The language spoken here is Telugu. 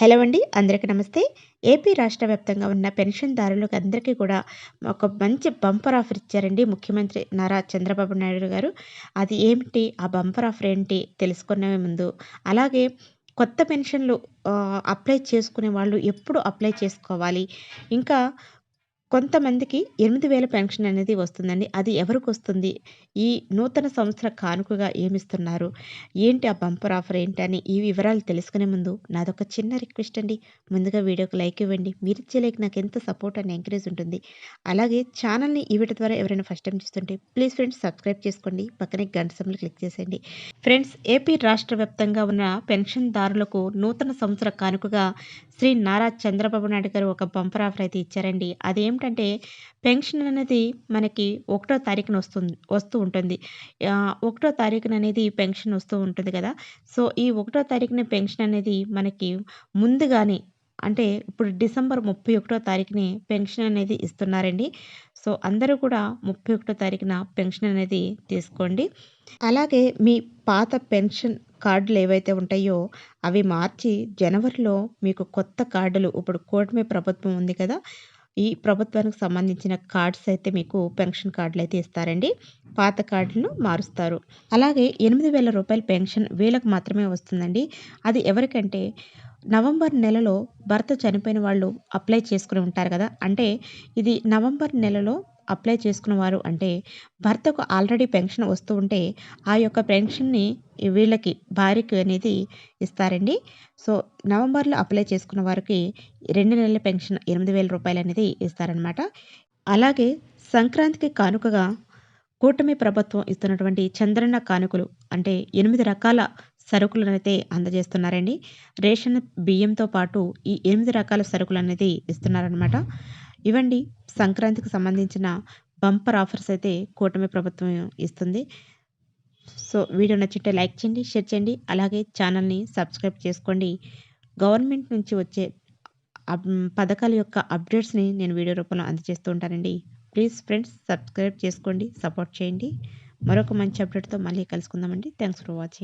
హలో అండి అందరికీ నమస్తే. ఏపీ రాష్ట్ర వ్యాప్తంగా ఉన్న పెన్షన్దారులకు అందరికీ కూడా ఒక మంచి బంపర్ ఆఫర్ ఇచ్చారండి ముఖ్యమంత్రి నారా చంద్రబాబు నాయుడు గారు. అది ఏమిటి? ఆ బంపర్ ఆఫర్ ఏంటి? తెలుసుకునే ముందు. అలాగే కొత్త పెన్షన్లు అప్లై చేసుకునే వాళ్ళు ఎప్పుడు అప్లై చేసుకోవాలి? ఇంకా కొంతమందికి ఎనిమిది వేల పెన్షన్ అనేది వస్తుందండి. అది ఎవరికి వస్తుంది? ఈ నూతన సంవత్సర కానుకగా ఏమిస్తున్నారు? ఏంటి ఆ బంపర్ ఆఫర్ ఏంటి అని ఈ వివరాలు తెలుసుకునే ముందు నాదొక చిన్న రిక్వెస్ట్ అండి. ముందుగా వీడియోకి లైక్ ఇవ్వండి. మీరు ఇచ్చే లైక్ నాకు ఎంత సపోర్ట్ అని ఎంకరేజ్ ఉంటుంది. అలాగే ఛానల్ని ఈ వీడియో ద్వారా ఎవరైనా ఫస్ట్ టైం చూస్తుంటే ప్లీజ్ ఫ్రెండ్స్ సబ్స్క్రైబ్ చేసుకోండి. పక్కనే గంట సమ్లు క్లిక్ చేసేయండి. ఫ్రెండ్స్ ఏపీ రాష్ట్ర వ్యాప్తంగా ఉన్న పెన్షన్దారులకు నూతన సంవత్సర కానుకగా శ్రీ నారా చంద్రబాబు నాయుడు గారు ఒక బంపర్ ఆఫర్ అయితే ఇచ్చారండి. అదేం అదేమిటంటే పెన్షన్ అనేది మనకి ఒకటో తారీఖున వస్తుంది వస్తూ ఉంటుంది. ఒకటో తారీఖున అనేది పెన్షన్ వస్తూ ఉంటుంది కదా. సో ఈ ఒకటో తారీఖున పెన్షన్ అనేది మనకి ముందుగానే అంటే ఇప్పుడు డిసెంబర్ ముప్పై ఒకటో తారీఖుని పెన్షన్ అనేది ఇస్తున్నారండి. సో అందరూ కూడా ముప్పై ఒకటో తారీఖున పెన్షన్ అనేది తీసుకోండి. అలాగే మీ పాత పెన్షన్ కార్డులు ఏవైతే ఉంటాయో అవి మార్చి జనవరిలో మీకు కొత్త కార్డులు ఇప్పుడు కూటమి ప్రభుత్వం ఉంది కదా ఈ ప్రభుత్వానికి సంబంధించిన కార్డ్స్ అయితే మీకు పెన్షన్ కార్డులు అయితే ఇస్తారండి. పాత కార్డులను మారుస్తారు. అలాగే ఎనిమిది వేల రూపాయల పెన్షన్ వీళ్ళకు మాత్రమే వస్తుందండి. అది ఎవరికంటే నవంబర్ నెలలో భర్త చనిపోయిన వాళ్ళు అప్లై చేసుకుని ఉంటారు కదా. అంటే ఇది నవంబర్ నెలలో అప్లై చేసుకున్నవారు అంటే భర్తకు ఆల్రెడీ పెన్షన్ వస్తూ ఉంటే ఆ యొక్క పెన్షన్ని వీళ్ళకి భార్యకి అనేది ఇస్తారండి. సో నవంబర్లో అప్లై చేసుకున్న వారికి రెండు నెలల పెన్షన్ ఎనిమిది వేల రూపాయలు అనేది ఇస్తారనమాట అలాగే సంక్రాంతికి కానుకగా కూటమి ప్రభుత్వం ఇస్తున్నటువంటి చంద్రన్న కానుకలు అంటే ఎనిమిది రకాల సరుకులు అయితే అందజేస్తున్నారండి. రేషన్ బియ్యంతో పాటు ఈ ఎనిమిది రకాల సరుకులు అనేది ఇస్తున్నారనమాట ఇవ్వండి. సంక్రాంతికి సంబంధించిన బంపర్ ఆఫర్స్ అయితే కూటమి ప్రభుత్వం ఇస్తుంది. సో వీడియో నచ్చితే లైక్ చేయండి షేర్ చేయండి. అలాగే ఛానల్ని సబ్స్క్రైబ్ చేసుకోండి. గవర్నమెంట్ నుంచి వచ్చే పథకాల యొక్క అప్డేట్స్ని నేను వీడియో రూపంలో అందజేస్తూ ఉంటానండి. ప్లీజ్ ఫ్రెండ్స్ సబ్స్క్రైబ్ చేసుకోండి సపోర్ట్ చేయండి. మరొక మంచి అప్డేట్తో మళ్ళీ కలుసుకుందామండి. Thanks for watching.